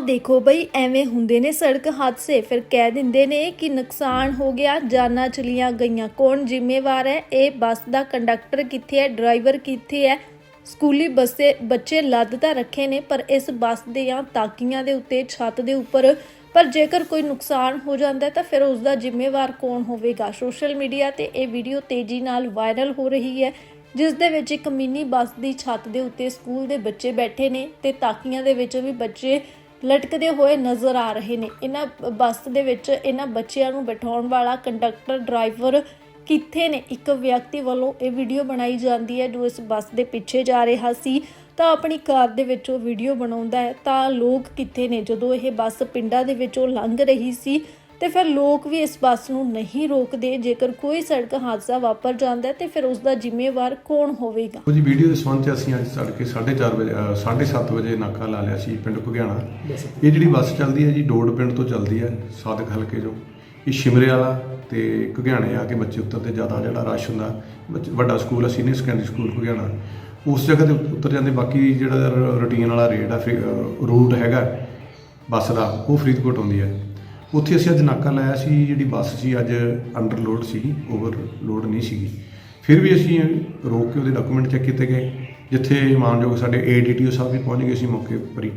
ਦੇਖੋ ਬਈ, ਐਵੇਂ ਹੁੰਦੇ ਨੇ ਸੜਕ ਹਾਦਸੇ। ਫਿਰ ਕਹਿ ਦਿੰਦੇ ਨੇ ਕਿ ਨੁਕਸਾਨ ਹੋ ਗਿਆ, ਜਾਨਾਂ ਚਲੀਆਂ ਗਈਆਂ। ਕੌਣ ਜ਼ਿੰਮੇਵਾਰ ਹੈ? ਇਹ ਬੱਸ ਦਾ ਕੰਡਕਟਰ ਕਿੱਥੇ ਹੈ? ਡਰਾਈਵਰ ਕਿੱਥੇ ਹੈ? ਸਕੂਲੀ ਬੱਸੇ, ਬੱਚੇ ਲੱਦ ਤਾਂ ਰੱਖੇ ਨੇ, ਪਰ ਇਸ ਬੱਸ ਦੀਆਂ ਤਾਕੀਆਂ ਦੇ ਉੱਤੇ, ਛੱਤ ਦੇ ਉੱਪਰ। ਪਰ ਜੇਕਰ ਕੋਈ ਨੁਕਸਾਨ ਹੋ ਜਾਂਦਾ ਤਾਂ ਫਿਰ ਉਸ ਦਾ ਜ਼ਿੰਮੇਵਾਰ ਕੌਣ ਹੋਵੇਗਾ? ਸੋਸ਼ਲ ਮੀਡੀਆ ਤੇ ਇਹ ਵੀਡੀਓ ਤੇਜ਼ੀ ਨਾਲ ਵਾਇਰਲ ਹੋ ਰਹੀ ਹੈ, ਜਿਸ ਦੇ ਵਿੱਚ ਇੱਕ ਮਿੰਨੀ ਬੱਸ ਦੀ ਛੱਤ ਦੇ ਉੱਤੇ ਸਕੂਲ ਦੇ ਬੱਚੇ ਬੈਠੇ ਨੇ ਤੇ ਤਾਕੀਆਂ ਦੇ ਵਿੱਚ ਵੀ ਬੱਚੇ ਲਟਕਦੇ ਹੋਏ ਨਜ਼ਰ ਆ ਰਹੇ ਨੇ। ਇਹਨਾਂ ਬੱਸ ਦੇ ਵਿੱਚ ਇਹਨਾਂ ਬੱਚਿਆਂ ਨੂੰ ਬਿਠਾਉਣ ਵਾਲਾ ਕੰਡਕਟਰ ਡਰਾਈਵਰ ਕਿੱਥੇ ਨੇ? ਇੱਕ ਵਿਅਕਤੀ ਵੱਲੋਂ ਇਹ ਵੀਡੀਓ ਬਣਾਈ ਜਾਂਦੀ ਹੈ ਜੋ ਇਸ ਬੱਸ ਦੇ ਪਿੱਛੇ ਜਾ ਰਿਹਾ ਸੀ। ਤਾਂ ਆਪਣੀ ਕਾਰ ਦੇ ਵਿੱਚ ਉਹ ਵੀਡੀਓ ਬਣਾਉਂਦਾ ਹੈ। ਤਾਂ ਲੋਕ ਕਿੱਥੇ ਨੇ? ਜਦੋਂ ਇਹ ਬੱਸ ਪਿੰਡਾਂ ਦੇ ਵਿੱਚੋਂ ਲੰਘ ਰਹੀ ਸੀ ਤੇ ਫਿਰ ਲੋਕ ਵੀ ਇਸ ਬੱਸ ਨੂੰ ਨਹੀਂ ਰੋਕਦੇ। ਜੇਕਰ ਕੋਈ ਸੜਕ ਹਾਦਸਾ ਵਾਪਰ ਜਾਂਦਾ ਹੈ ਤੇ ਫਿਰ ਉਸ ਦਾ ਜ਼ਿੰਮੇਵਾਰ ਕੌਣ ਹੋਵੇਗਾ? ਉਹ ਜੀ ਵੀਡੀਓ ਦੇ ਸੰਬੰਧ 'ਚ ਅਸੀਂ ਅੱਜ ਤੜਕੇ 4:30 ਵਜੇ ਅ, 7:30 ਵਜੇ ਨਾਕਾ ਲਾ ਲਿਆ ਸੀ ਪਿੰਡ ਘੁਗਿਆਣਾ ਇਹ ਜਿਹੜੀ ਬੱਸ ਚੱਲਦੀ ਹੈ ਜੀ ਡੋੜ ਪਿੰਡ ਤੋਂ ਚੱਲਦੀ ਹੈ ਸਾਦਕ ਹਲਕੇ ਚੋਂ। ਇਹ ਸ਼ਿਮਰੇ ਵਾਲਾ ਤੇ ਘੁਗਿਆਣੇ ਆ ਕੇ ਬੱਚੇ ਉੱਤਰਦੇ ਜ਼ਿਆਦਾ ਜਿਹੜਾ ਰਸ਼ ਹੁੰਦਾ। ਬੱਚ- ਵੱਡਾ ਸਕੂਲ ਹੈ ਸੀਨੀਅਰ ਸੈਕੰਡਰੀ ਸਕੂਲ ਘੁਗਿਆਣਾ ਉਸ ਜਗ੍ਹਾ ਤੇ ਉੱਤਰ ਜਾਂਦੇ ਬਾਕੀ ਜਿਹੜਾ ਰੂਟੀਨ ਵਾਲਾ ਰੇਟ ਆ ਰੂਟ ਹੈਗਾ ਬੱਸ ਦਾ ਉਹ ਫਰੀਦਕੋਟ ਆਉਂਦੀ ਹੈ। ਉੱਥੇ ਅਸੀਂ ਅੱਜ ਨਾਕਾ ਲਾਇਆ ਸੀ, ਜਿਹੜੀ ਬੱਸ ਸੀ, ਅੱਜ ਅੰਡਰਲੋਡ ਸੀ ਓਵਰਲੋਡ ਨਹੀਂ ਸੀਗੀ। ਫਿਰ ਵੀ ਅਸੀਂ ਰੋਕ ਕੇ ਉਹਦੇ ਡਾਕੂਮੈਂਟ ਚੈੱਕ ਕੀਤੇ ਗਏ, ਜਿੱਥੇ ਮਾਨਯੋਗ ਸਾਡੇ ਏਡੀਟੀਓ ਸਾਹਿਬ ਵੀ ਪਹੁੰਚ ਗਏ ਸੀ ਮੌਕੇ ਉੱਪਰ ਹੀ।